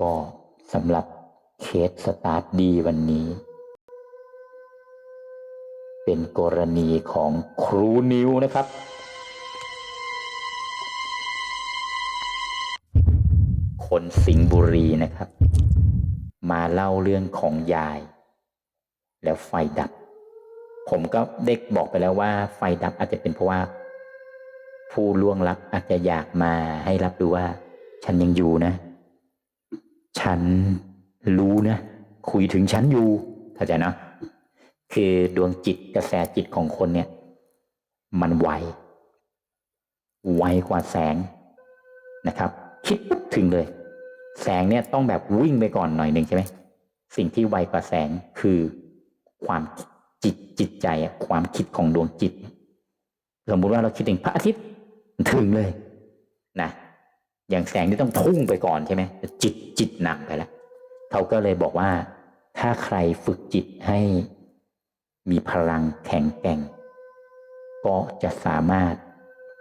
ก็สำหรับเคสสตาร์ทดีวันนี้ เป็นกรณีของครูนิวนะครับ คนสิงห์บุรีนะครับ มาเล่าเรื่องของยาย แล้วไฟดับ ผมก็เด็กบอกไปแล้วว่าไฟดับอาจจะเป็นเพราะว่า ผู้ล่วงลับอาจจะอยากมาให้รับรู้ว่า ฉันยังอยู่นะ ฉันรู้นะ คุยถึงฉันอยู่เข้าใจนะ คือดวงจิตกระแสจิตของคนเนี่ย มันไวไวกว่าแสงนะครับ คิดปุ๊บถึงเลย แสงเนี่ยต้องแบบวิ่งไปก่อนหน่อยหนึ่งใช่ไหมสิ่งที่ไวกว่าแสงคือความจิตจิตใจอะความคิดของดวงจิต สมมุติว่าเราคิดถึงพระอาทิตย์ถึงเลยนะ อย่างแสงนี่ต้องพุ่งไปก่อนใช่ไหมจิตจิตหนำไปแล้วเขาก็เลยบอกว่า ถ้าใครฝึกจิตให้มีพลังแข็งแกร่ง ก็จะสามารถ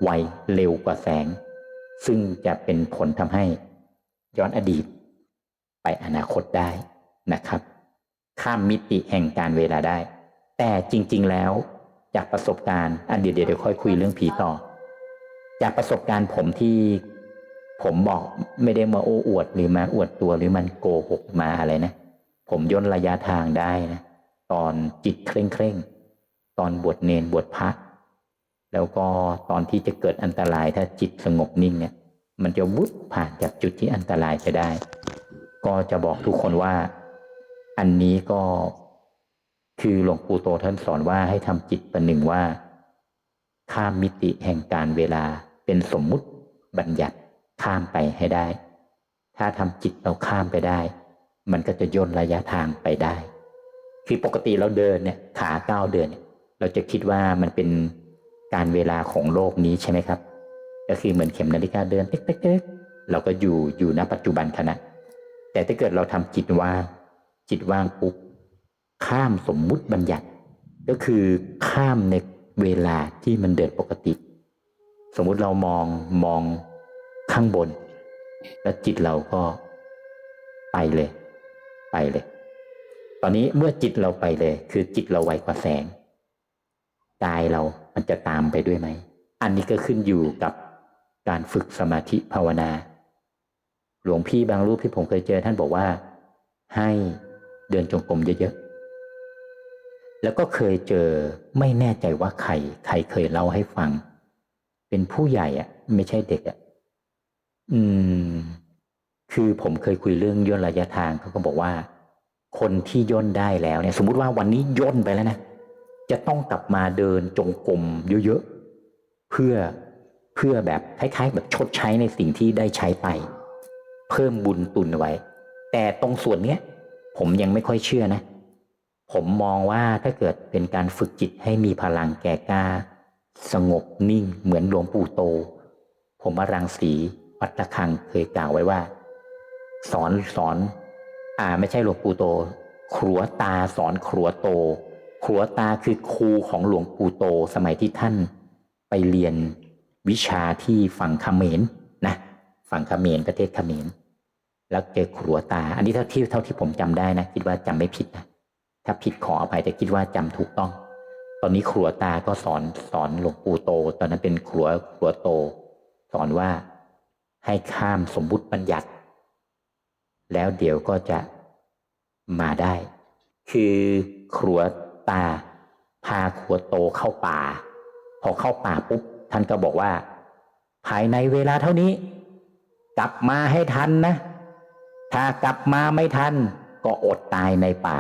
ไวเร็วกว่าแสง ซึ่งจะเป็นผลทำให้ย้อนอดีต ไปอนาคตได้นะครับ ข้ามมิติแห่งการเวลาได้ แต่จริง ๆ แล้วจากประสบการณ์อันเดียวเดี๋ยวค่อยคุยเรื่องผีต่อ จากประสบการณ์ผมที่ ผมบอกไม่ได้มาโอ้อวดหรือมาอวดตัวหรือมันโกหกมาอะไรนะ ผมย่นระยะทางได้นะ ตอนจิตเคร่งเคร่งตอนบวชเนนบวชพระแล้วก็ตอนที่จะเกิดอันตรายถ้าจิตสงบนิ่งเนี่ย มันจะวุบผ่านจากจุดที่อันตรายจะได้ ก็จะบอกทุกคนว่า อันนี้ก็คือหลวงปู่โตท่านสอนว่าให้ทำจิตประหนึ่งว่า ข้ามมิติแห่งการเวลาเป็นสมมุติบัญญัติ ข้ามไปให้ได้ ถ้าทำจิตเราข้ามไปได้ มันก็จะย่นระยะทางไปได้ คือปกติเราเดินเนี่ยขาก้าวเดินเนี่ยเราจะคิดว่ามันเป็นการเวลาของโลกนี้ใช่ไหมครับ ก็คือเหมือนเข็มนาฬิกาเดินเต๊กๆๆเราก็อยู่อยู่ณปัจจุบันขณะ แต่ถ้าเกิดเราทำจิตว่างจิตว่างปุ๊บข้ามสมมุติบัญญัติ ก็คือข้ามในเวลาที่มันเดินปกติ สมมุติเรามองมอง ข้างบน แล้วจิตเราก็ไปเลย ไปเลย ตอนนี้เมื่อจิตเราไปเลย คือจิตเราไวกว่าแสงกายเรามันจะตามไปด้วยไหม อันนี้ก็ขึ้นอยู่กับการฝึกสมาธิภาวนา หลวงพี่บางรูปที่ผมเคยเจอท่านบอกว่า ให้เดินจงกรมเยอะๆ แล้วก็เคยเจอไม่แน่ใจว่าใคร ใครเคยเล่าให้ฟัง เป็นผู้ใหญ่อะไม่ใช่เด็กอะ อืม คือผมเคยคุยเรื่องย่นระยะทางเขาก็บอกว่า คนที่ย่นได้แล้วเนี่ย สมมุติว่าวันนี้ย่นไปแล้วนะจะต้องกลับมาเดินจงกรมเยอะๆเพื่อเพื่อแบบคล้ายๆ แบบชดใช้ในสิ่งที่ได้ใช้ไป เพิ่มบุญตุนไว้ แต่ตรงส่วนเนี้ยผมยังไม่ค่อยเชื่อนะ ผมมองว่าถ้าเกิดเป็นการฝึกจิตให้มีพลังแก่กล้า สงบนิ่งเหมือนหลวงปู่โต ผมว่ารังสี วัดระฆังเคยกล่าวไว้ว่า สอนสอน อ่า ไม่ใช่หลวงปู่โต ครัวตาสอนครัวโต ครัวตาคือครูของหลวงปู่โตสมัยที่ท่าน ไปเรียนวิชาที่ฝั่งเขมรนะฝั่งเขมรประเทศเขมรแล้วเจอครัวตา อันนี้เท่าที่เท่าที่ผมจำได้นะคิดว่าจำไม่ผิดนะถ้าผิดขออภัยแต่คิดว่าจำถูกต้อง ตอนนี้ครัวตาก็สอนสอนหลวงปู่โต ตอนนั้นเป็นครัวครัวโต สอนว่า ให้ข้ามสมมุติบัญญัติ แล้วเดี๋ยวก็จะมาได้ คือครัวตา พาครัวโตเข้าป่า พอเข้าป่าปุ๊บ ท่านก็บอกว่า ภายในเวลาเท่านี้ กลับมาให้ทันนะ ถ้ากลับมาไม่ทัน ก็อดตายในป่า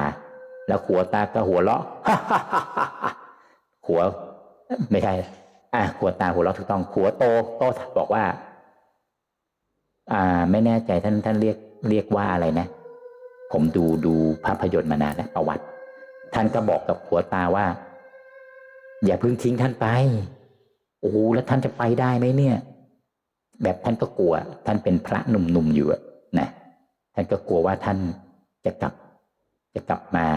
แล้วขัวตาก็หัวเราะขัวไม่ใช่อะขัวตาหัวเราะถูกต้องขัวโตก็บอกว่า อ่า ไม่แน่ใจท่านท่านเรียกเรียกว่าอะไรนะ ผมดูดูภาพยนตร์มานานแล้วประวัติ ท่านก็บอกกับขัวตาว่า อย่าเพิ่งทิ้งท่านไป โอ้แล้วท่านจะไปได้ไหมเนี่ย แบบท่านก็กลัว ท่านเป็นพระหนุ่มๆอยู่อะนะท่านก็กลัวว่าท่านจะกลับ จะกลับมา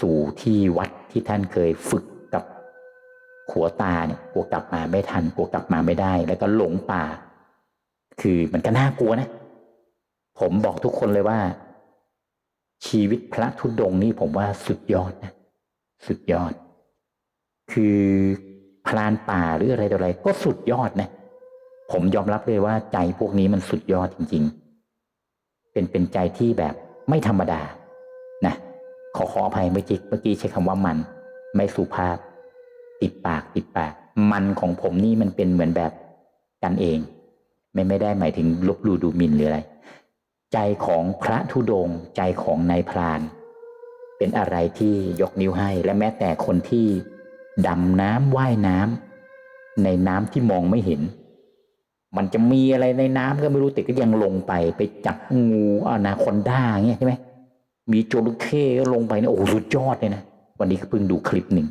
สู่ที่วัดที่ท่านเคยฝึกกับขัวตาเนี่ยกลัวกลับมาไม่ทันกลัวกลับมาไม่ได้ แล้วก็หลงป่า คือมันก็น่ากลัวนะ ผมบอกทุกคนเลยว่า ชีวิตพระธุดงนี่ผมว่าสุดยอดนะ สุดยอด คือพรานป่าหรืออะไรต่ออะไร ก็สุดยอดนะ ผมยอมรับเลยว่าใจพวกนี้มันสุดยอดจริง ๆ เป็นเป็นใจที่แบบไม่ธรรมดานะขอขออภัยเมื่อกี้เมื่อกี้ใช้คำว่ามัน ไม่สุภาพ ติดปากติดปาก มันของผมนี่มันเป็นเหมือนแบบกันเอง ไม่ไม่ได้หมายถึงลบลู่ดูหมิ่นหรืออะไร ใจของพระธุดงใจของนายพราน เป็นอะไรที่ยกนิ้วให้และแม้แต่คนที่ดำน้ำว่ายน้ำในน้ำที่มองไม่เห็น มันจะมีอะไรในน้ำก็ไม่รู้แต่ก็ยังลงไป ไปจับงูอนาคอนด้าเงี้ยใช่ไหมมีจระเข้ก็ลงไปนี่โอ้สุดยอดเลยนะวันนี้ก็เพิ่งดูคลิปหนึ่ง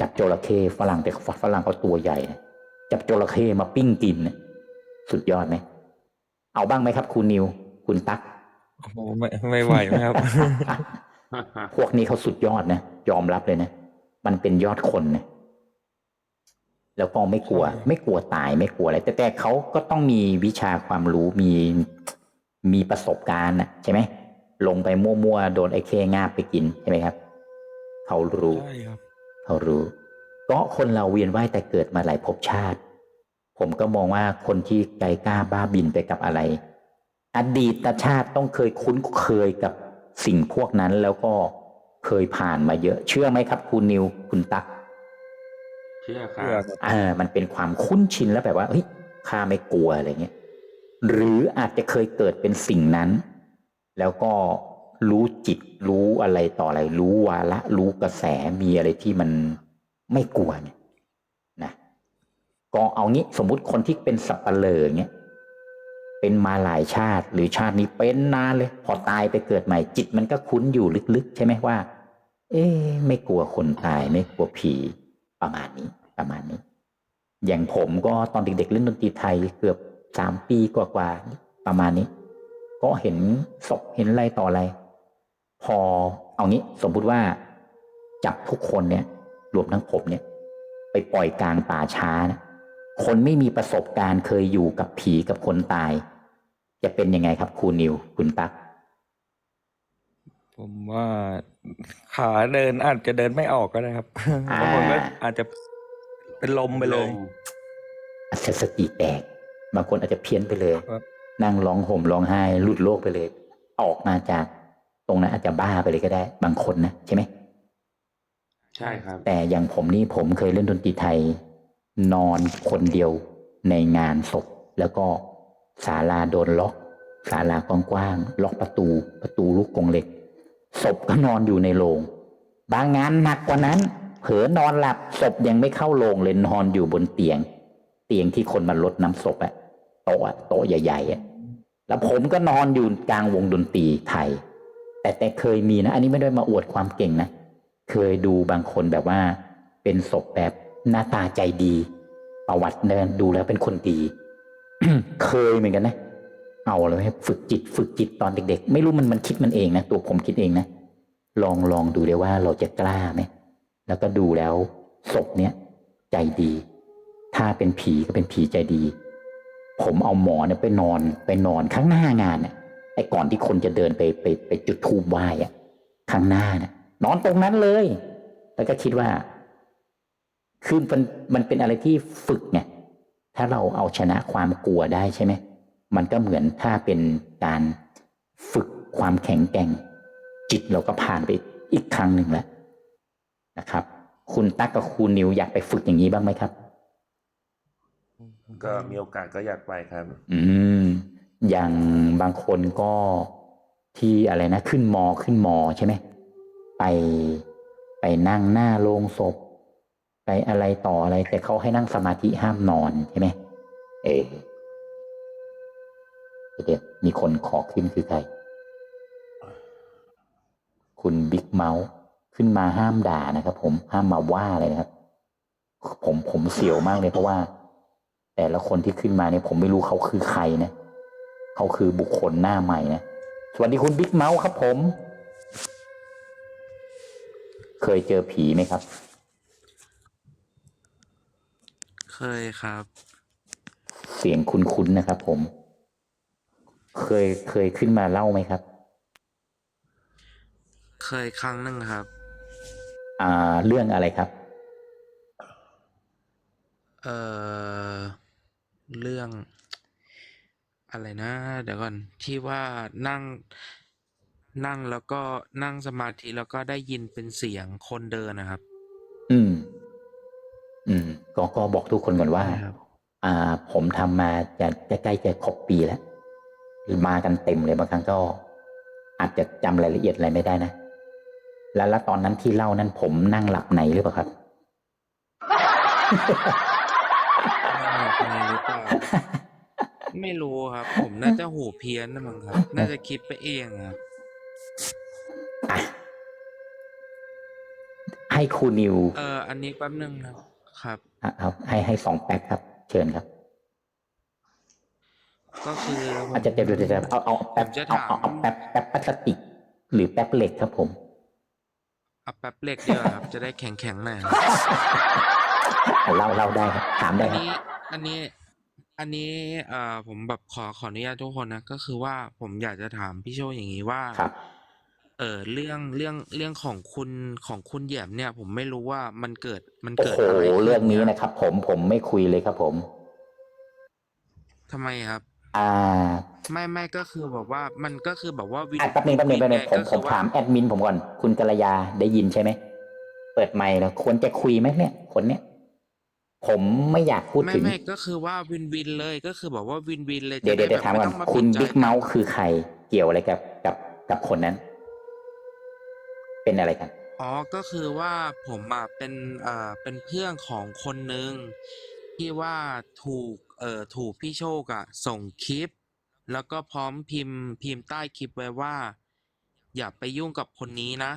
จับจระเข้ฝรั่งแต่ฝรั่งเขาตัวใหญ่นะจับจระเข้มาปิ้งกินนะ สุดยอดไหมเอาบ้างไหมครับ คุณนิว คุณตั๊กโอ้โหไม่ไม่ไหวไหมครับ พวกนี้เขาสุดยอดนะยอมรับเลยนะมันเป็นยอดคนนะแล้วก็ไม่กลัวใช่ไม่กลัวตายไม่กลัวอะไร แต่แต่เขาก็ต้องมีวิชาความรู้มีมีประสบการณ์นะใช่ไหมลงไปมั่วๆโดนไอ้เคงาบไปกินใช่ไหมครับเขารู้ใช่ครับเขารู้ ก็คนเราเวียนว่ายแต่เกิดมาหลายภพชาติ ผมก็มองว่าคนที่ใจกล้าบ้าบินไปกับอะไร อดีตชาติต้องเคยคุ้นเคยกับสิ่งพวกนั้นแล้วก็เคยผ่านมาเยอะ เชื่อไหมครับ คุณนิวคุณตั๊กเชื่อครัเชื่อบครับอ่ามันเป็นความคุ้นชินแล้วแบบว่าเฮ้ยข้าไม่กลัวอะไรเงี้ยหรืออาจจะเคยเกิดเป็นสิ่งนั้น แล้วก็รู้จิตรู้อะไรต่ออะไร รู้วาระรู้กระแสมีอะไรที่มันไม่กลัวเนี่ยนะ ก็เอางี้สมมุติคนที่เป็นสับปะเลอเงี้ยเป็นมาหลายชาติหรือชาตินี้เป็นนานเลย พอตายไปเกิดใหม่จิตมันก็คุ้นอยู่ลึกๆ ใช่ไหมว่า เอ๊ไม่กลัวคนตายไม่กลัวผีประมาณนี้ประมาณนี้ อย่างผมก็ตอนเด็กๆเล่นดนตรีไทยเกือบสามปีกว่าๆประมาณนี้ ก็เห็นศพเห็นอะไรต่ออะไร พอเอางี้สมมุติว่าจับทุกคนเนี่ย รวมทั้งผมเนี่ย ไปปล่อยกลางป่าช้านะ คนไม่มีประสบการณ์เคยอยู่กับผีกับคนตาย จะเป็นยังไงครับครูนิว คุณตั๊กผมว่าขาเดินอาจจะเดินไม่ออกก็ได้ครับอ่าบางคนก็อาจจะเป็นลมไปเลยอาจจะสติแตกบางคนอาจจะเพี้ยนไปเลยครับนั่งร้องห่มร้องไห้หลุดโลกไปเลย ออกมาจากตรงนั้นอาจจะบ้าไปเลยก็ได้ บางคนนะใช่ไหมใช่ครับ แต่อย่างผมนี่ผมเคยเล่นดนตรีไทย นอนคนเดียวในงานศพ แล้วก็ศาลาโดนล็อกศาลากว้างๆล็อกประตูประตูลูกกรงเหล็ก ศพก็นอนอยู่ในโรงบางงานหนักกว่านั้น เผลอนอนหลับศพยังไม่เข้าโรงเลยนอนอยู่บนเตียง เตียงที่คนมาลดน้ำศพอะโต๊ะอะโต๊ะใหญ่ๆอะแล้วผมก็นอนอยู่กลางวงดนตรีไทย แต่แต่เคยมีนะ อันนี้ไม่ได้มาอวดความเก่งนะ เคยดูบางคนแบบว่า เป็นศพแบบ หน้าตาใจดี ประวัติเดินดูแล้วเป็นคนดี เคยเหมือนกันนะ เอาเลยฝึกจิต ฝึกจิตตอนเด็ก ๆ ไม่รู้มันมันคิดมันเองนะตัวผมคิดเองนะลองลองดูเลยว่าเราจะกล้าไหมแล้วก็ดูแล้วศพเนี้ยใจดี ถ้าเป็นผีก็เป็นผีใจดี ผมเอาหมอเนี่ยไปนอนไปนอนข้างหน้างานเนี่ยไอ้ก่อนที่คนจะเดินไปไปไปจุดธูปไหว้อะข้างหน้านะนอนตรงนั้นเลย แล้วก็คิดว่า คือมันมันเป็นอะไรที่ฝึกไงถ้าเราเอาชนะความกลัวได้ใช่ไหมมันก็เหมือนถ้าเป็นการฝึกความแข็งแกร่ง จิตเราก็ผ่านไปอีกครั้งหนึ่งแล้วนะครับ คุณตั๊กกับคุณนิวอยากไปฝึกอย่างนี้บ้างไหมครับ ก็มีโอกาสก็อยากไปครับ อืม อย่างบางคนก็ที่อะไรนะ ขึ้นมอขึ้นมอใช่ไหมไปไปนั่งหน้าโลงศพ ไปอะไรต่ออะไร แต่เขาให้นั่งสมาธิห้ามนอนใช่ไหมเออเดี๋ยวมีคนขอขึ้นคือใคร คุณบิ๊กเมาส์ขึ้นมาห้ามด่านะครับ ผมห้ามมาว่าเลยนะครับ ผมผมเสียวมากเลยเพราะว่า แต่ละคนที่ขึ้นมาเนี่ย ผมไม่รู้เขาคือใครนะเขาคือบุคคลหน้าใหม่นะสวัสดีคุณบิ๊กเมาส์ครับผม เคยเจอผีไหมครับ เคยครับ เสียงคุ้นๆนะครับ ผม เคยเคยขึ้นมาเล่าไหมครับ เคยครั้งหนึ่งครับ อ่า เรื่องอะไรครับ เอ่อ เรื่อง อะไรนะ เดี๋ยวก่อน ที่ว่านั่ง นั่งแล้วก็นั่งสมาธิแล้วก็ได้ยินเป็นเสียงคนเดินนะครับ อืมอืม ก็ก็บอกทุกคนก่อนว่าใช่ครับอ่า ผมทำมาจะจะใกล้จะครบปีแล้วมากันเต็มเลยบางครั้งก็ อาจจะจำรายละเอียดอะไรไม่ได้นะแล้วแล้วตอนนั้นที่เล่านั้นผมนั่งหลับในหรือเปล่าครับไม่หรือเปล่าไม่รู้ครับ ผมน่าจะหูเพี้ยนนะมั้งครับ น่าจะคิดไปเองครับอะให้ครูนิว เอออันนี้แป๊บนึงนะครับ ครับ อะครับให้ให้สองแป๊บครับ เชิญครับ ก็คือผม อาจจะเดี๋ยวเดี๋ยวเดี๋ยวเอาเอาแป๊บผมจะเอาถาม เอาเอาแป๊บแป๊บพลาสติก หรือแป๊บเหล็กครับผม เอาแป๊บเล็กเดียวครับ จะได้แข็งแข็งๆหน่อยครับอะเล่าเล่าได้ครับถามได้อันครับนี้อันนี้อันนี้เอ่อผมแบบขอขออนุญาตทุกคนนะก็คือว่าผมอยากจะถามพี่โชอย่างนี้ว่า ครับ เออเรื่องเรื่องเรื่องของคุณของคุณแหยมเนี่ย ผมไม่รู้ว่ามันเกิดมันโอ้เกิดโหอะไรขึ้เรื่องนี้ยนะครับ ผมผมไม่คุยเลยครับผม ทำไมครับ อ่าไม่ไม่ก็คือแบบว่ามันก็คือแบบว่าวิอะแป๊บนึงแป๊บนึงแป๊บนึงวิผมก็ผคือมว่ถามแอดมินผมก่อน คุณกัลยาได้ยินใช่ไหมเปิดไมค์แล้วควรจะคุยไหมเนี่ย คนเนี้ยผมไม่อยากพูดไม่ถึง ไม่ก็คือว่าวินวินเลยก็คือแบบว่าวินวินเลยเดี๋ยวจะเดี๋ยวไแบบเดี๋ยวถามก่อนไต้องคุณปิดใจบิ๊กเมาส์คือใครเกี่ยวอะไรกับกับกับคนนั้น เป็นอะไรกัน อ๋อ ก็คือว่าผมอะเป็นเอ่อเป็นเพื่อนของคนหนึ่งที่ว่าถูกเอ่อถูกพี่โชคอะส่งคลิป แล้วก็พร้อมพิมพ์พิมพ์ใต้คลิปไว้ว่า อย่าไปยุ่งกับคนนี้นะ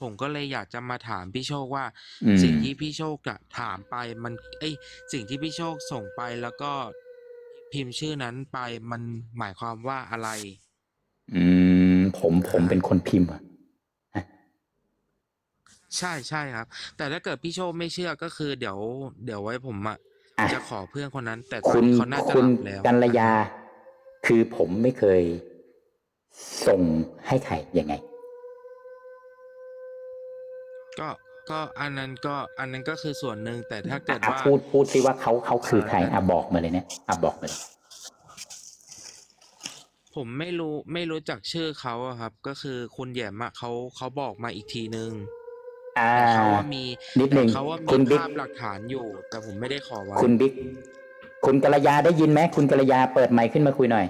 ผมก็เลยอยากจะมาถามพี่โชคว่า อืม สิ่งที่พี่โชคอะถามไปมันเอ้ยสิ่งที่พี่โชคส่งไปแล้วก็พิมพ์ชื่อนั้นไปมันหมายความว่าอะไร อืมผมผมเป็นคนพิมพ์อะ ใช่ใช่ครับ แต่ถ้าเกิดพี่โชคไม่เชื่อก็คือเดี๋ยว เดี๋ยวไว้ผมอะอะ จะขอเพื่อนคนนั้น แต่ตอคุนณนี้เขาน่าจะคุหณลับแล้ว กัลยา คือผมไม่เคยส่งให้ใครยังไง ก็ก็อันนั้นก็อันนั้นก็คือส่วนหนึ่งแต่ถ้าเกิดอะว่า พูดพูดสิว่าเขาเขาคือใครอ่าอะบอกมาเลยเนี่ยอะบอกมาเลย ผมไม่รู้ไม่รู้จักชื่อเขาอะครับ ก็คือคุณแหยมอะเขาเขาบอกมาอีกทีนึง อ่า แต่เขาว่ามีนิดหนึ่งแต่เขาว่ามีคุณบิ๊ก ภาพหลักฐานอยู่ แต่ผมไม่ได้ขอไว้คุณบิ๊ก คุณกัลยาได้ยินไหมคุณกัลยาเปิดไมค์ขึ้นมาคุยหน่อย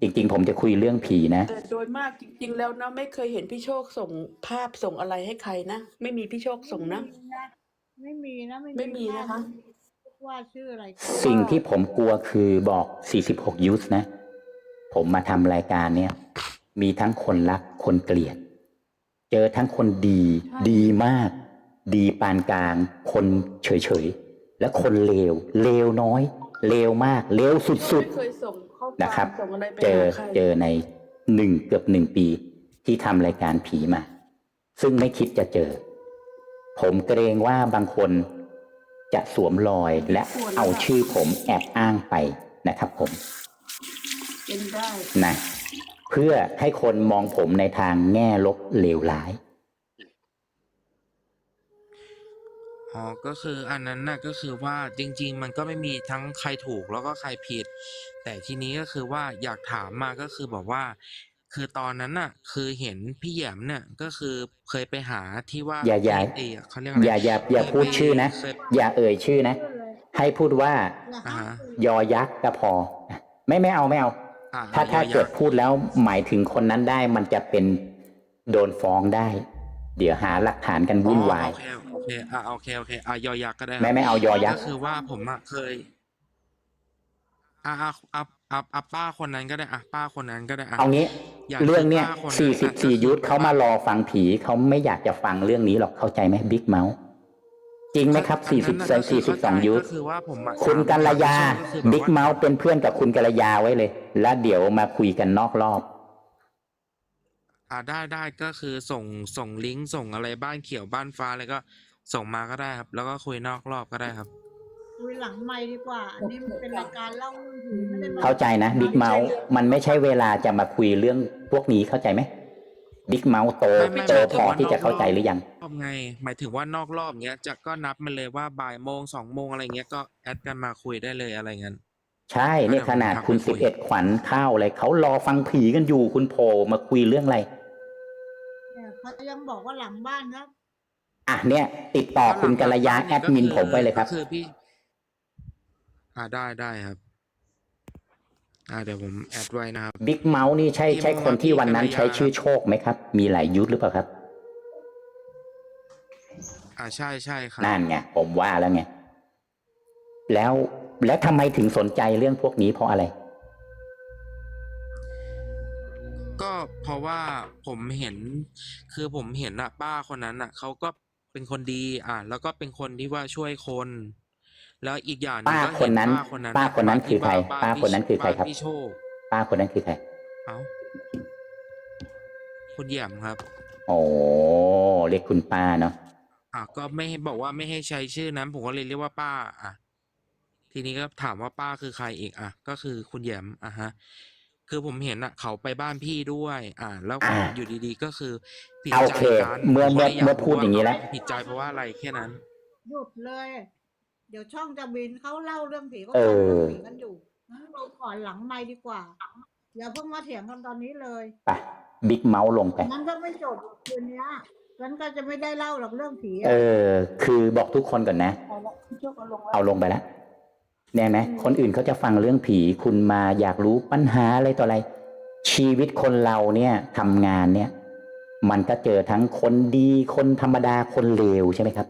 จริงๆ ผมจะคุยเรื่องผีนะ แต่โดยมากจริง ๆ แล้วนะไม่เคยเห็นพี่โชคส่งภาพส่งอะไรให้ใครนะ ไม่มีพี่โชคส่งนะ ไม่มีนะ ไม่มีนะคะ ว่าชื่ออะไรกันสิ่งที่ผมกลัวคือบอก 46 ยูสนะ ผมมาทำรายการเนี่ย มีทั้งคนรักคนเกลียด เจอทั้งคนดี ดีมาก ดีปานกลาง คนเฉยๆ และคนเลวเลวน้อย เลวมากเลวสุดไม่เคยส่งข้อคๆนะครับวามส่งอะไรไปเจอหาใครเจอในหนึ่งเกือบหนึ่งปีที่ทำรายการผีมา ซึ่งไม่คิดจะเจอ ผมเกรงว่าบางคนจะสวมรอยและเอาชื่อผมแอบอ้างไปนะครับผม เป็นได้นะ เพื่อให้คนมองผมในทางแง่ลบเลวร้าย อ๋อ ก็คืออันนั้นน่ะก็คือว่าจริง ๆ มันก็ไม่มีทั้งใครถูกแล้วก็ใครผิด แต่ทีนี้ก็คือว่าอยากถามมาก็คือบอกว่า คือตอนนั้นน่ะ คือเห็นพี่แหยมเนี่ยก็คือเคยไปหาที่ว่าอย่าอย่า เอเขาเรียกอะไรอย่าอย่าอย่าพูดชื่อนะ เคยอย่าเอ่ยชื่อนะ ให้พูดว่าอ่าฮะ ยอยักษ์ก็พอ ไม่ไม่เอาไม่เอาอ่า ถ้าถ้าอยัเกิดกษ์พูดแล้วหมายถึงคนนั้นได้มันจะเป็นโดนฟ้องได้ เดี๋ยวหาหลักฐานกันวุ่นวายอ๋อโอเคโอเคอ่าโอเคโอเคอะยอยักษ์ก็ได้ครับไม่ไม่เอายอยักษ์ก็คือว่าผมอะเคยอะอะอะอะอะป้าคนนั้นก็ได้อะป้าคนนั้นก็ได้อะเอางี้อยากเรื่องเนี้ยคิดว่าคนนั้นน่ะก็คือ44ยุทธเขามารอฟังผีเขาไม่อยากจะฟังเรื่องนี้หรอกเข้าใจไหมบิ๊กเมาส์ จริงไหมครับอันนั้นน่ะก็คือเข้าใจ40 42ยุทธก็คือว่าผมอะคุณกัลยาก็คือแบบบิ๊กว่าเมาส์เป็นเพื่อนกับคุณกัลยาไว้เลย แล้วเดี๋ยวมาคุยกันนอกรอบ อ่าได้ได้ก็คือส่งส่งลิงก์ส่งอะไรบ้านเขียวบ้านฟ้าอะไรก็ส่งมาก็ได้ครับ แล้วก็คุยนอกรอบก็ได้ครับ คุยหลังไม่ดีกว่า อันนี้มันเป็นรายการเล่าเรื่องผีไม่ได้มาเข้าใจนะ บิ๊กเมาส์มันไม่ใช่เวลาจะมาคุยเรื่องพวกนี้เข้าใจไหม บิ๊กเมาส์โตไม่ไม่โตไม่พอที่จะเข้าใจหรือยังรอบไง หมายถึงว่านอกรอบเงี้ยจะก็นับมาเลยว่าบ่ายโมงสองโมงอะไรเงี้ยก็แอดกันมาคุยได้เลยอะไรเงี้ยใช่เนี่ยขนาดคุณเดี๋สิยวบผมทัเอ็กดไปคุยขวัญข้าวอะไรเขารอฟังผีกันอยู่คุณโผล่มาคุยเรื่องอะไรเนี่ยเขายังบอกว่าหลังบ้านครับอะเนี่ย ติดต่อคุณกัลยาแอดมินผมไว้เลยครับก็คือพี่อ่าได้ได้ครับ อ่าเดี๋ยวผมแอดไว้นะครับ บิ๊กเมาส์นี่ใช่พี่ใช่คนที่วันนั้นกัลยาใช้ชื่อโชคไหมครับ มีหลายยุทธหรือเปล่าครับ อ่าใช่ใช่ครับนั่นไงผมว่าแล้วไงแล้วแล้วทำไมถึงสนใจเรื่องพวกนี้เพราะอะไร ก็เพราะว่าผมเห็น คือผมเห็นอะป้าคนนั้นอะเขาก็เป็นคนดี อะแล้วก็เป็นคนที่ว่าช่วยคน แล้วอีกอย่างหงป้าก็คนเห็นั้นป้าคนนั้น ป้าคนนั้นมคือใครที่บ้ป้าคนนั้นคือใครครับบ้านพี่โชคป้าคนนั้นคือใคร เอ้าคุณแหยมครับ โอ้เรียกคุณป้าเนาะ อะก็ไม่ให้บอกว่าไม่ให้ใช้ชื่อนั้น ผมก็เลยเรียกว่าป้า อะ ทีนี้ก็ถามว่าป้าคือใครอีกอะ ก็คือคุณแหยมอะฮะ คือผมเห็นอะ เขาไปบ้านพี่ด้วย อะแล้วก็อยู่ดีๆก็คือผิดเอาใจโอเคกันเมื่อผเมื่อก็ลยยากเมื่อพูดอย่างนี้นี้แล้วผิดใจเพราะว่าอะไรแค่นั้น หยุดเลย เดี๋ยวช่องจะบินเขาเล่าเรื่องผีเขาเอทำอเรื่องผีกันอยู่งั้นเราก่อนหลังไม่ดีกว่าอย่าเพิ่งมาเถียงกันตอนนี้เลยไปบิ๊กเมาส์ลงไปมันก็ไม่จบคืนเนี้ยฉันก็จะไม่ได้เล่าหรอกเรื่องผีอะเออ คือบอกทุกคนก่อนนะเอาละพี่โชคเอาลงแล้วเอาลงไปแล้วแน่ไหมคนอื่นเขาจะฟังเรื่องผีคุณมาอยากรู้ปัญหาอะไรต่ออะไร ชีวิตคนเราเนี่ยทำงานเนี่ย มันก็เจอทั้งคนดีคนธรรมดาคนเลวใช่ไหมครับ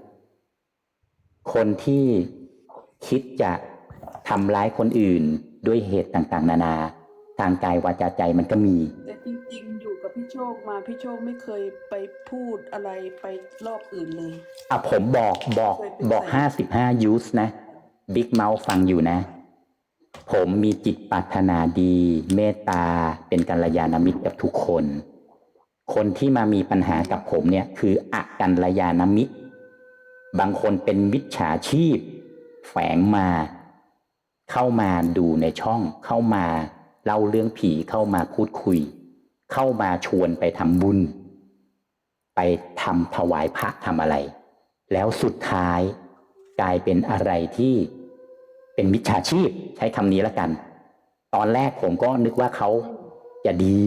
คนที่คิดจะทำร้ายคนอื่นด้วยเหตุต่างๆ นานา ทางกายวาจาใจมันก็มี แต่จริงๆ อยู่กับพี่โชคมาพี่โชคไม่เคยไปพูดอะไรไปรอบอื่นเลย อะผมบอกบอกบอกห้าสิบห้ายูสนะบิ๊กเมาส์ฟังอยู่นะ ผมมีจิตปรารถนาดี เมตตาเป็นกัลยาณมิตรกับทุกคน คนที่มามีปัญหากับผมเนี่ย คืออะกัลยาณมิตร บางคนเป็นมิจฉาชีพ แฝงมา เข้ามาดูในช่อง เข้ามาเล่าเรื่องผีเข้ามาพูดคุย เข้ามาชวนไปทำบุญ ไปทำถวายพระทำอะไร แล้วสุดท้ายกลายเป็นอะไรที่เป็นมิจฉาชีพใช้คำนี้แล้วกัน ตอนแรกผมก็นึกว่าเขาจะดี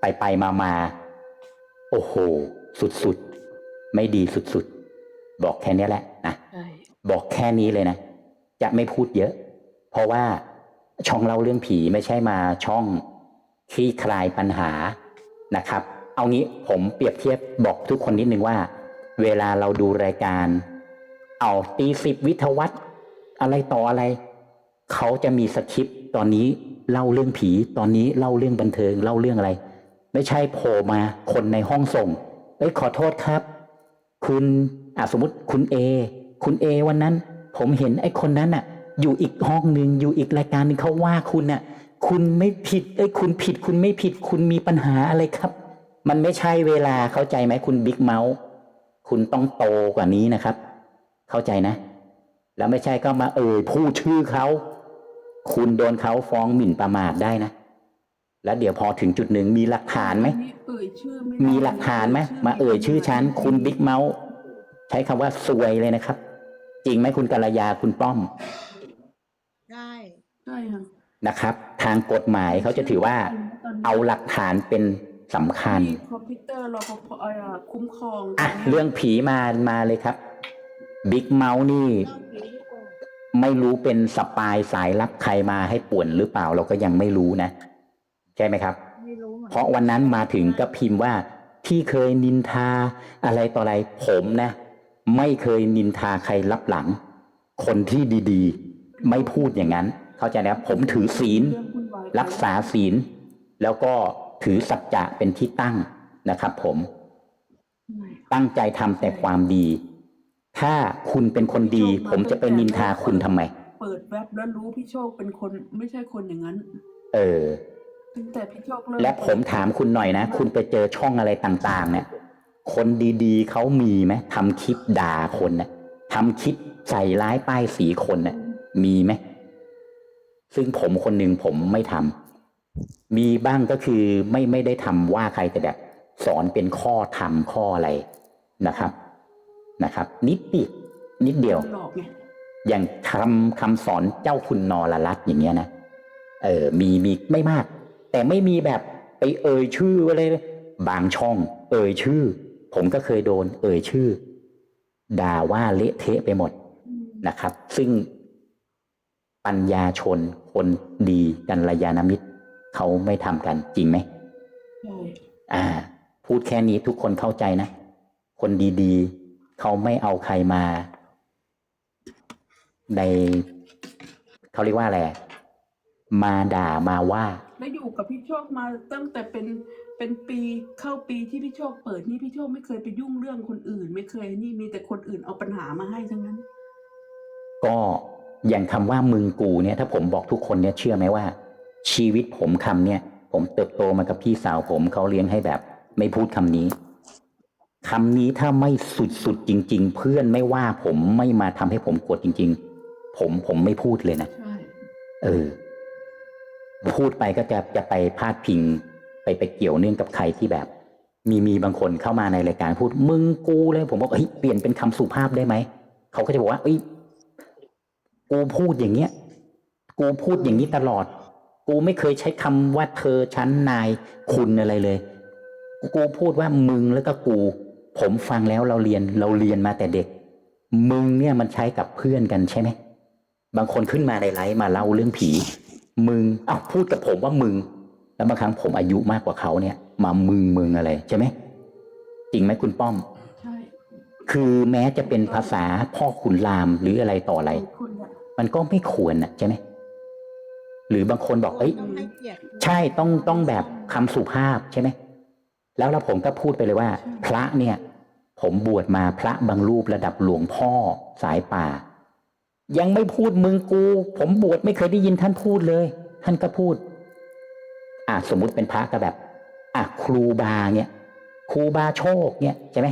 ไปไปมามาโอ้โห สุดๆ ไม่ดีสุดๆ บอกแค่นี้แหละนะใช่บอกแค่นี้เลยนะ จะไม่พูดเยอะ เพราะว่าช่องเล่าเรื่องผีไม่ใช่มาช่องคลี่คลายปัญหานะครับ เอางี้ผมเปรียบเทียบบอกทุกคนนิดนึงว่า เวลาเราดูรายการ เอาตีสิบวิทยวัตอะไรต่ออะไร เขาจะมีสคริปต์ตอนนี้เล่าเรื่องผี ตอนนี้เล่าเรื่องบันเทิงเล่าเรื่องอะไร ไม่ใช่โผล่มาคนในห้องส่งเอ้ยขอโทษครับ คุณอะ สมมติคุณเอคุณเอวันนั้น ผมเห็นไอ้คนนั้นน่ะ อยู่อีกห้องหนึ่งอยู่อีกรายการหนึงเขาว่าคุณน่ะ คุณไม่ผิดเอ้ยคุณผิด คุณไม่ผิด คุณมีปัญหาอะไรครับ มันไม่ใช่เวลาเข้าใจไหมคุณบิ๊กเมาส์คุณต้องโตกว่านี้นะครับ เข้าใจนะ แล้วไม่ใช่ก็มาเอ่ยพูดชื่อเขาคุณโดนเขาฟ้องหมิ่นประมาทได้นะแล้วเดี๋ยวพอถึงจุดหนึ่งมีหลักฐานไหมอัเอ่ยชื่อไม่ได้มีหลักฐานไหมมาเอ่ยชื่อฉัน คุณบิ๊กเมาส์ ใช้คำว่าซวยเลยนะครับ จริงไหมคุณกัลยาคุณป้อมใช่ใช่ค่ะนะครับ ทางกฎหมายเขาจะถือว่า เอาหลักฐานเป็นสำคัญมีคอมพิวเตอร์รอปภเอ่อคุ้มครองอะเรื่องผีมามาเลยครับบิ๊กเมาส์นี่เล่าผีดีกว่าไม่รู้เป็นสปายสายลับใครมาให้ป่วนหรือเปล่าเราก็ยังไม่รู้นะ ใช่ไหมครับ ไม่รู้เหมือนเพราะวันนั้นมาถึงก็พิมพ์ว่าที่เคยนินทาอะไรต่ออะไรผมนะ ไม่เคยนินทาใครรับหลัง คนที่ดีๆ ไม่พูดอย่างนั้น เข้าใจนะครับผมถือศีลเรื่องวุ่นวายรักษาศีล แล้วก็ถือสัจจะเป็นที่ตั้งนะครับ ผม ตั้งใจทำแต่ความดี ถ้าคุณเป็นคนดี ผมจะไปนินทาคุณทำไม เปิดแว็บแล้วรู้พี่โชคเป็นคนไม่ใช่คนอย่างนั้น เออตั้งแต่พี่โชคเริ่มและผมถามคุณหน่อยนะ คุณไปเจอช่องอะไรต่าง ๆ เนี่ย คนดีๆเขามีไหมทำคลิปด่าคนเนี่ยทำคลิปใส่ร้ายป้ายสีคนเนี่ยมีไหมซึ่งผมคนหนึ่งผมไม่ทำมีบ้างก็คือไม่ไม่ได้ทำว่าใครแต่แบบสอนเป็นข้อธรรมข้ออะไรนะครับนะครับ นิดเดียวนิดเดียวหลอกไงอย่างคำคำสอนเจ้าคุณนรรัตน์อย่างเงี้ยนะเออมีมีไม่มาก แต่ไม่มีแบบไปเอ่ยชื่ออะไรเลยบางช่อง เอ่ยชื่อ ผมก็เคยโดนเอ่ยชื่อ ด่าว่าเละเทะไปหมดนะครับ ซึ่งปัญญาชนคนดีกันระยาณมิตร เขาไม่ทำกันจริงไหมใช่อ่า พูดแค่นี้ทุกคนเข้าใจนะ คนดีๆ เขาไม่เอาใครมา ในเขาเรียกว่าอะไรอะมาด่ามาว่า แล้วอยู่กับพี่โชคมาตั้งแต่เป็น เป็นปีเข้าปีที่พี่โชคเปิดนี่พี่โชคไม่เคยไปยุ่งเรื่องคนอื่น ไม่เคยนี่มีแต่คนอื่นเอาปัญหามาให้ทั้งนั้น ก็อย่างคำว่ามึงกูเนี่ย ถ้าผมบอกทุกคนเนี่ยเชื่อไหมว่า ชีวิตผมคำเนี่ย ผมเติบโตมากับพี่สาวผมเขาเลี้ยงให้แบบ ไม่พูดคำนี้คำนี้ถ้าไม่สุดๆจริง ๆ เพื่อนไม่ว่าผมไม่มาทำให้ผมโกรธจริง ๆ ผมผมไม่พูดเลยนะใช่เออ พูดไปก็จะจะไปพาดพิง ไปไปเกี่ยวเนื่องกับใครที่แบบ มีมีบางคนเข้ามาในรายการพูดมึงกูเลยผมบอกเฮ้ยเปลี่ยนเป็นคำสุภาพได้ไหมเขาก็จะบอกว่าเอ้ยกูพูดอย่างเงี้ย กูพูดอย่างนี้ตลอด กูไม่เคยใช้คำว่าเธอฉันนายคุณอะไรเลย กูพูดว่ามึงแล้วก็กู ผมฟังแล้วเราเรียนเราเรียนมาแต่เด็ก มึงเนี่ยมันใช้กับเพื่อนกันใช่ไหมบางคนขึ้นมาในไลฟ์มาเล่าเรื่องผี มึงอ้าวพูดกับผมว่ามึง แล้วบางครั้งผมอายุมากกว่าเขาเนี่ย มามึงมึงอะไรใช่ไหมจริงไหมคุณป้อม ใช่ คือแม้จะเป็นภาษาพ่อขุนรามหรืออะไรต่ออะไรคนละมันก็ไม่ควรนะใช่ไหมหรือบางคนบอกเอ้ย ต้องให้เกียรติใช่ต้องต้องแบบคำสุภาพใช่ไหม แล้วแล้วผมก็พูดไปเลยว่า พระเนี่ย ผมบวชมาพระบางรูประดับหลวงพ่อสายป่า ยังไม่พูดมึงกู ผมบวชไม่เคยได้ยินท่านพูดเลย ท่านก็พูด อะสมมุติเป็นพระก็แบบอะครูบาเนี่ยครูบาโชคเนี่ยใช่ไหม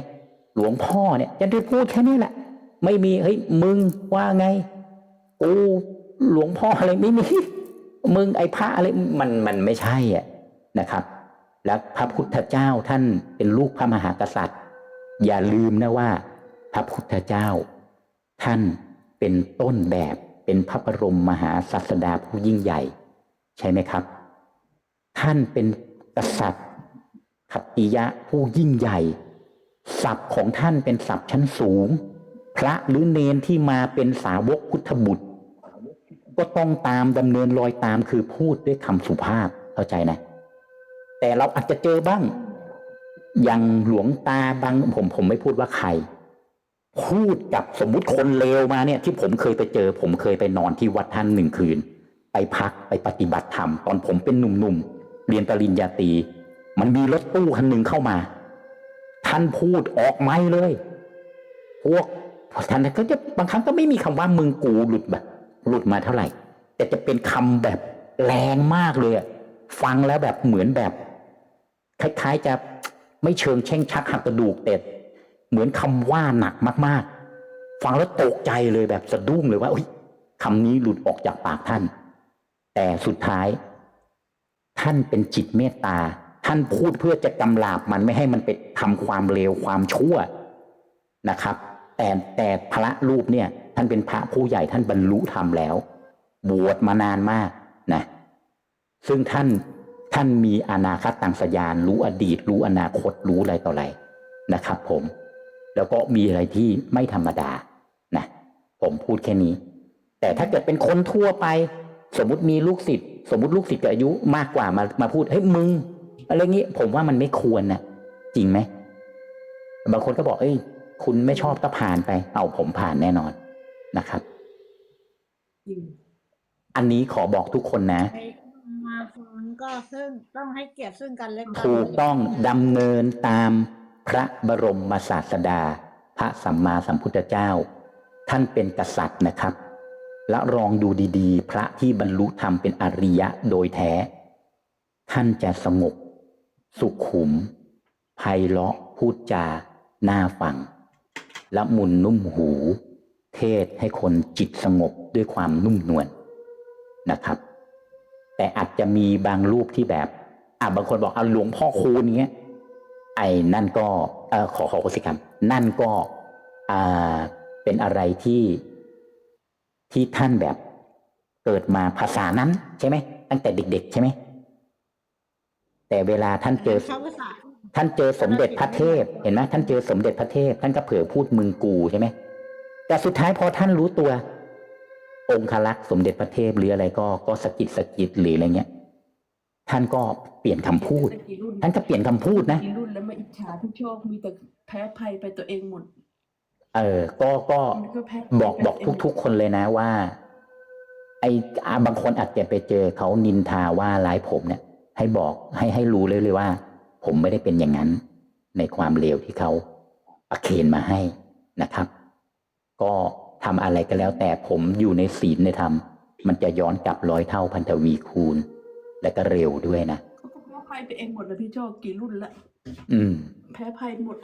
หลวงพ่อเนี่ยจะได้พูดแค่นี้แหละ ไม่มีเฮ้ยมึงว่าไงกูหลวงพ่ออะไรไม่มีมึงไอ้พระอะไรมันมันไม่ใช่อะนะครับ แล้วพระพุทธเจ้าท่านเป็นลูกพระมหากษัตริย์ อย่าลืมนะว่า พระพุทธเจ้า ท่านเป็นต้นแบบเป็นพระบรมมหาศาสดาผู้ยิ่งใหญ่ ใช่ไหมครับ ท่านเป็นกษัตริย์ขัตติยะผู้ยิ่งใหญ่ศัพท์ของท่านเป็นศัพท์ชั้นสูง พระหรือเนนที่มาเป็นสาวกพุทธบุตร ก็ต้องตามดำเนินรอยตามคือพูดด้วยคำสุภาพเข้าใจนะ แต่เราอาจจะเจอบ้าง อย่างหลวงตาบางผมผมไม่พูดว่าใคร พูดกับสมมุติคนเลวมาเนี่ย ที่ผมเคยไปเจอ ผมเคยไปนอนที่วัดท่านหนึ่งคืน ไปพักไปปฏิบัติธรรมตอนผมเป็นหนุ่มๆ เรียนปริญญาตรีมันมีรถตู้คันหนึ่งเข้ามา ท่านพูดออกไม่เลย พวกท่านก็จะบางครั้งก็ไม่มีคำว่ามึงกูหลุดแบบ หลุดมาเท่าไหร่ แต่จะเป็นคำแบบแรงมากเลยฟังแล้วแบบเหมือนแบบ คล้าย ๆจะไม่เชิงแช่งชักหักกระดูกแต่เหมือนคำว่าหนักมากๆ ฟังแล้วตกใจเลยแบบสะดุ้งเลยว่าอยคำนี้หลุดออกจากปากท่าน แต่สุดท้าย ท่านเป็นจิตเมตตา ท่านพูดเพื่อจะกำลาบมันไม่ให้มันไปทำความเลวความชั่วนะครับ แต่แต่พระรูปเนี่ย ท่านเป็นพระผู้ใหญ่ท่านบรรลุธรรมแล้ว บวชมานานมากนะซึ่งท่านท่านมีอนาคตตังสยานรู้อดีต รู้อนาคตรู้อะไรต่ออะไรนะครับผม แล้วก็มีอะไรที่ไม่ธรรมดานะผมพูดแค่นี้ แต่ถ้าเกิดเป็นคนทั่วไป สมมติมีลูกศิษย์ สมมติลูกศิษย์กับอายุมากกว่ามามาพูดเฮ้ยมึงอะไรงี้ผมว่ามันไม่ควรนะจริงไหมบางคนก็บอกเอ้ยคุณไม่ชอบก็ผ่านไป เอาผมผ่านแน่นอนนะครับจริงอันนี้ขอบอกทุกคนนะไปมาฟังก็ซึ่งต้องให้เกียรติซึ่งกันและกันถูกต้องดำเนินตามพระบรมศาสดา พระสัมมาสัมพุทธเจ้า ท่านเป็นกษัตริย์นะครับ และลองดูดีๆ พระที่บรรลุธรรมเป็นอริยะโดยแท้ ท่านจะสงบ สุขุมไพเราะพูดจาน่าฟังละมุนนุ่มหู เทศให้คนจิตสงบด้วยความนุ่มนวลนะครับ แต่อาจจะมีบางรูปที่แบบอะบางคนบอกเอาหลวงพ่อคูณเงี้ยไอ้นั่นก็เออขอขอโคสิกรรม นั่นก็อ่าเป็นอะไรที่ ที่ท่านแบบเกิดมาภาษานั้นใช่ไหมตั้งแต่เด็ก ๆ ใช่ไหมแต่เวลาท่านเจอเขาภาษาท่านเจอสมเด็จพระเทพ เห็นไหมท่านเจอสมเด็จพระเทพ ท่านก็เผื่อพูดมึงกูใช่ไหมแต่สุดท้ายพอท่านรู้ตัว องคลักษ์สมเด็จพระเทพหรืออะไรก็ก็สะกิดสะกิดหรืออะไรเงี้ยท่านก็เปลี่ยนคำพูดกี่รุ่นท่านก็เปลี่ยนคำพูดนะกี่รุ่นแล้วมาอิจฉาพี่โชคมีแต่แพ้ภัยไปตัวเองหมด เออก็ก็มันก็แพ้บอกบอกทุก ๆ คนเลยนะว่า ไอ้อ่าบางคนอาจจะไปเจอเขานินทาว่าร้ายผมเนี่ย ให้บอกให้ให้รู้เลยเลยว่า ผมไม่ได้เป็นอย่างนั้น ในความเลวที่เขาประเคนมาให้นะครับ ก็ทำอะไรก็แล้ว แต่ผมอยู่ในศีลในธรรมมันจะย้อนกลับร้อยเท่าพันทวีคูณ และก็เร็วด้วยนะเขาก็แพ้ภัยไปเองหมดเลยพี่โชคกี่รุ่นละอืม แพ้ภัยหมด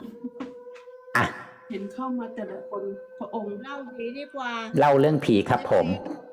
อะ เห็นเข้ามาแต่ละคนพระองค์เล่าผีดีกว่า เล่าเรื่องผีครับผมไ